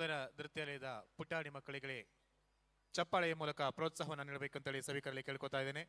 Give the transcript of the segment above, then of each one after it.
ಸುಂದರ ನೃತ್ಯಾಲಯದ ಪುಟಾಣಿ ಮಕ್ಕಳಿಗೆ ಚಪ್ಪಾಳೆಯ ಮೂಲಕ ಪ್ರೋತ್ಸಾಹವನ್ನು ನೀಡಬೇಕಂತೇಳಿ ಸಭಿಕರಲ್ಲಿ ಕೇಳ್ಕೊತಾ ಇದ್ದೇನೆ.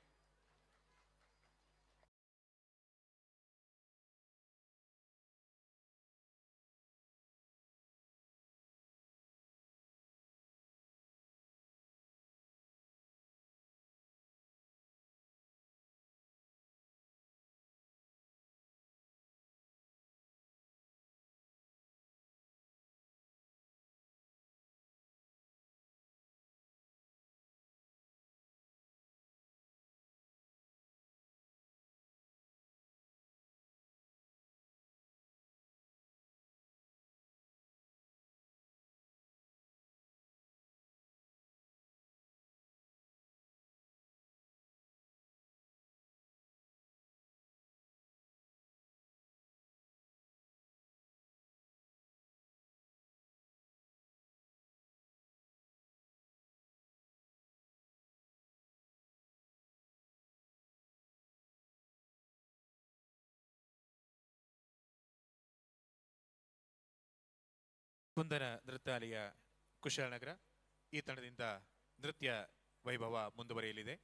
ಕುಂದನ ನೃತ್ಯಾಲಯ ಕುಶಾಲನಗರ ಈ ತಂಡದಿಂದ ನೃತ್ಯ ವೈಭವ ಮುಂದುವರಿಯಲಿದೆ.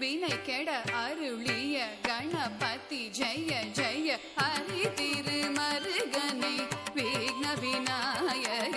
வினை கெட அருளிய கணபதி ஜெய ஜெய ஹரி திருமருகனை விக்ன விநாயக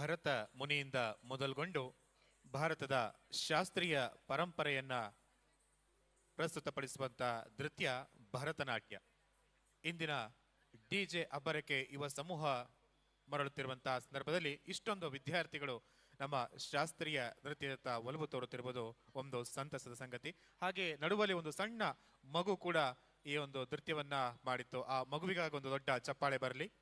ಭರತ ಮುನಿಯಿಂದ ಮೊದಲುಗೊಂಡು ಭಾರತದ ಶಾಸ್ತ್ರೀಯ ಪರಂಪರೆಯನ್ನ ಪ್ರಸ್ತುತಪಡಿಸುವಂತ ನೃತ್ಯ ಭರತನಾಟ್ಯ. ಇಂದಿನ ಡಿಜೆ ಅಬ್ಬರಕ್ಕೆ ಯುವ ಸಮೂಹ ಮರಳುತ್ತಿರುವಂತಹ ಸಂದರ್ಭದಲ್ಲಿ ಇಷ್ಟೊಂದು ವಿದ್ಯಾರ್ಥಿಗಳು ನಮ್ಮ ಶಾಸ್ತ್ರೀಯ ನೃತ್ಯದತ್ತ ಒಲವು ತೋರುತ್ತಿರುವುದು ಒಂದು ಸಂತಸದ ಸಂಗತಿ. ಹಾಗೆ ನಡುವಲ್ಲಿ ಒಂದು ಸಣ್ಣ ಮಗು ಕೂಡ ಈ ಒಂದು ನೃತ್ಯವನ್ನ ಮಾಡಿತ್ತು. ಆ ಮಗುವಿಗಾಗಿ ಒಂದು ದೊಡ್ಡ ಚಪ್ಪಾಳೆ ಬರಲಿ.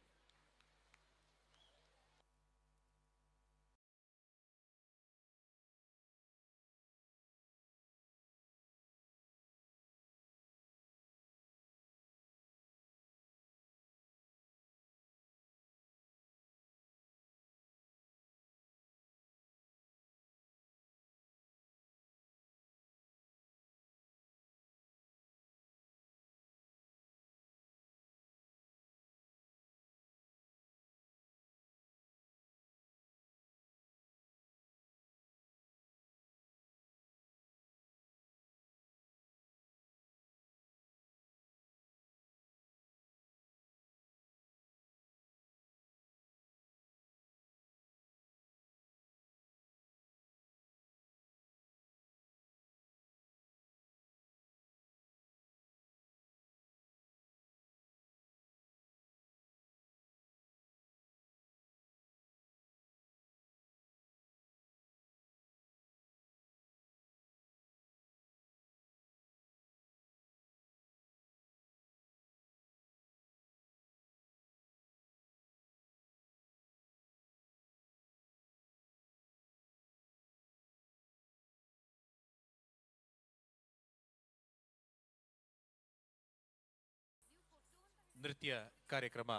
ನೃತ್ಯ ಕಾರ್ಯಕ್ರಮ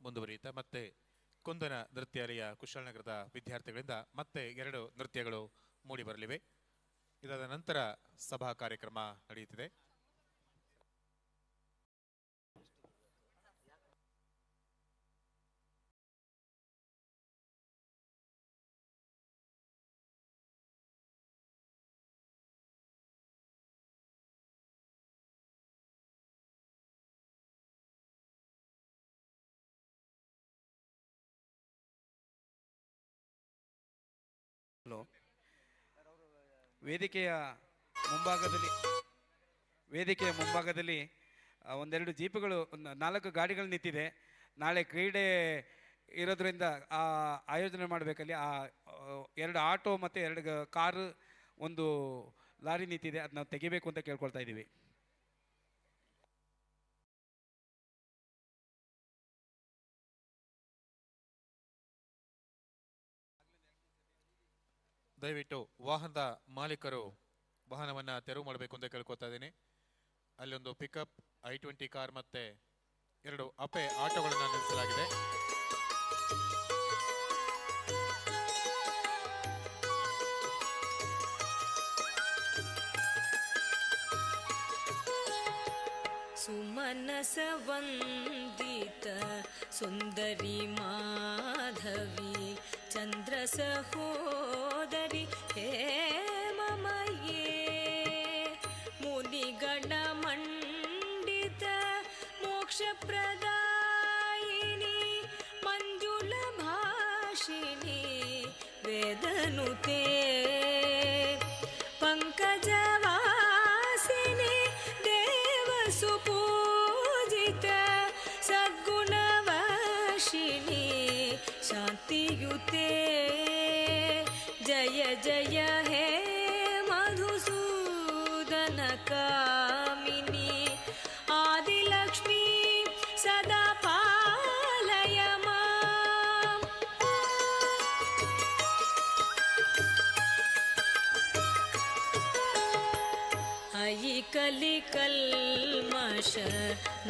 ಮುಂದುವರಿಯುತ್ತಾ. ಮತ್ತೆ ಕುಂದನ ನೃತ್ಯಾಲಯ ಕುಶಾಲನಗರದ ವಿದ್ಯಾರ್ಥಿಗಳಿಂದ ಮತ್ತೆ ಎರಡು ನೃತ್ಯಗಳು ಮೂಡಿ ಬರಲಿವೆ ಇದಾದ ನಂತರ ಸಭಾ ಕಾರ್ಯಕ್ರಮ ನಡೆಯುತ್ತಿದೆ. ವೇದಿಕೆಯ ಮುಂಭಾಗದಲ್ಲಿ ವೇದಿಕೆಯ ಮುಂಭಾಗದಲ್ಲಿ ಒಂದೆರಡು ಜೀಪುಗಳು ನಾಲ್ಕು ಗಾಡಿಗಳು ನಿಂತಿದೆ. ನಾಳೆ ಕ್ರೀಡೆ ಇರೋದ್ರಿಂದ ಆ ಆಯೋಜನೆ ಮಾಡಬೇಕಲ್ಲಿ, ಆ ಎರಡು ಆಟೋ ಮತ್ತು ಎರಡು ಕಾರು ಒಂದು ಲಾರಿ ನಿಂತಿದೆ. ಅದನ್ನ ತೆಗಿಬೇಕು ಅಂತ ಕೇಳ್ಕೊಳ್ತಾ ಇದ್ದೀವಿ. ದಯವಿಟ್ಟು ವಾಹನದ ಮಾಲೀಕರು ವಾಹನವನ್ನು ತೆರವು ಮಾಡಬೇಕು ಅಂತ ಕೇಳ್ಕೊತಾ ಇದ್ದೀನಿ. ಅಲ್ಲೊಂದು ಪಿಕಪ್ ಐ ಟ್ವೆಂಟಿ ಕಾರ್ ಮತ್ತೆ ಎರಡು ಅಪೆ ಆಟೋಗಳನ್ನು ನಿಲ್ಲಿಸಲಾಗಿದೆ. ಹೇಮಮಯೇ ಮುನಿಗಣ ಮಂಡಿತ ಮೋಕ್ಷಪ್ರದ जय हे मधुसूदनकामिनी आदिलक्ष्मी सदा पालय मा अयि कलिकल्मष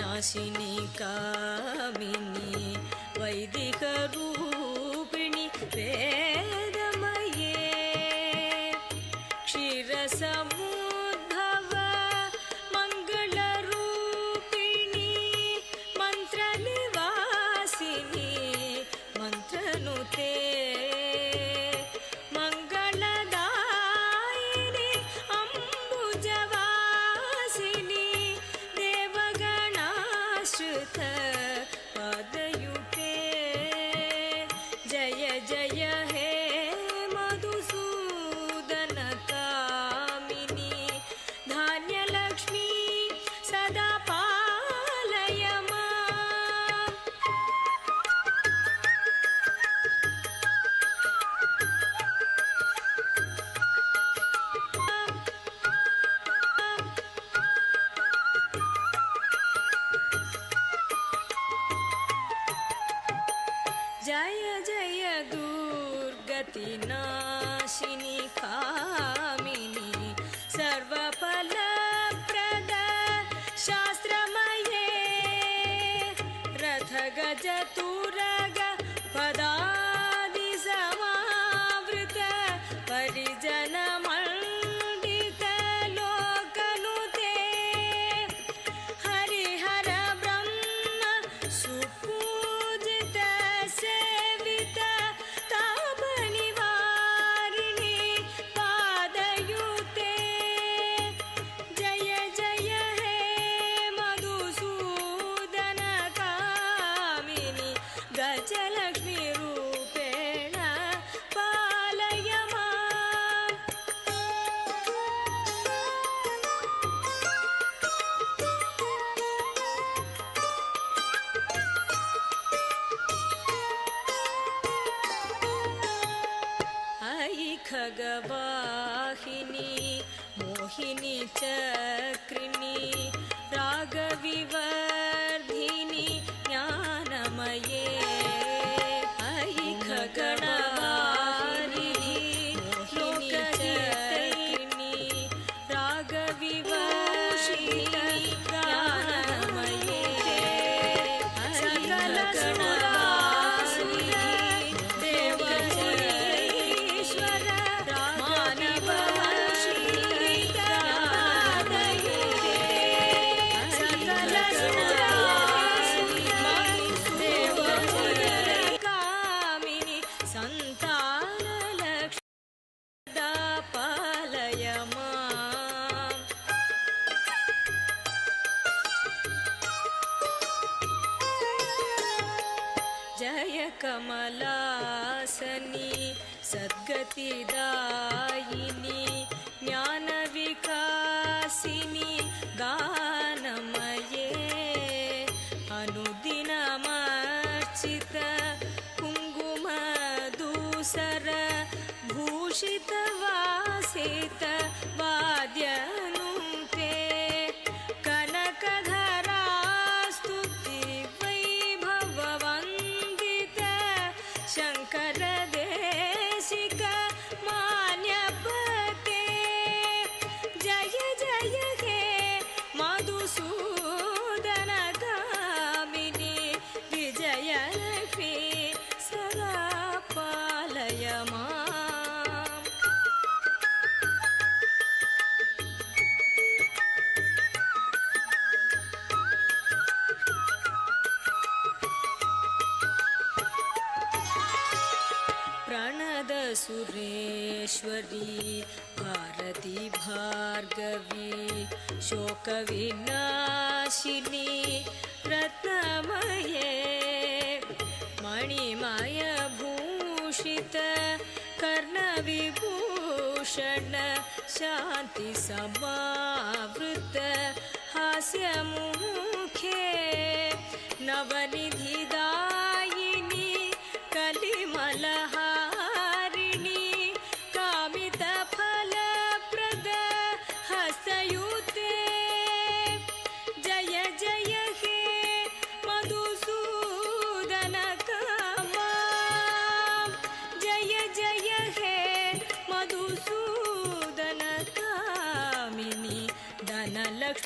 नाशिनी कामिनी वैदिकरूपिणि वे ಗಂಗಾ कमलासनि सद्गतिदायिनि सुरेश्वरी भारती भार्गवी शोकविनाशिनी रत्नमये मणिमयभूषित कर्णविभूषण शान्ति समावृत हास्यमुखे नवनिधिदायिनी कलिमलहा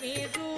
amigo.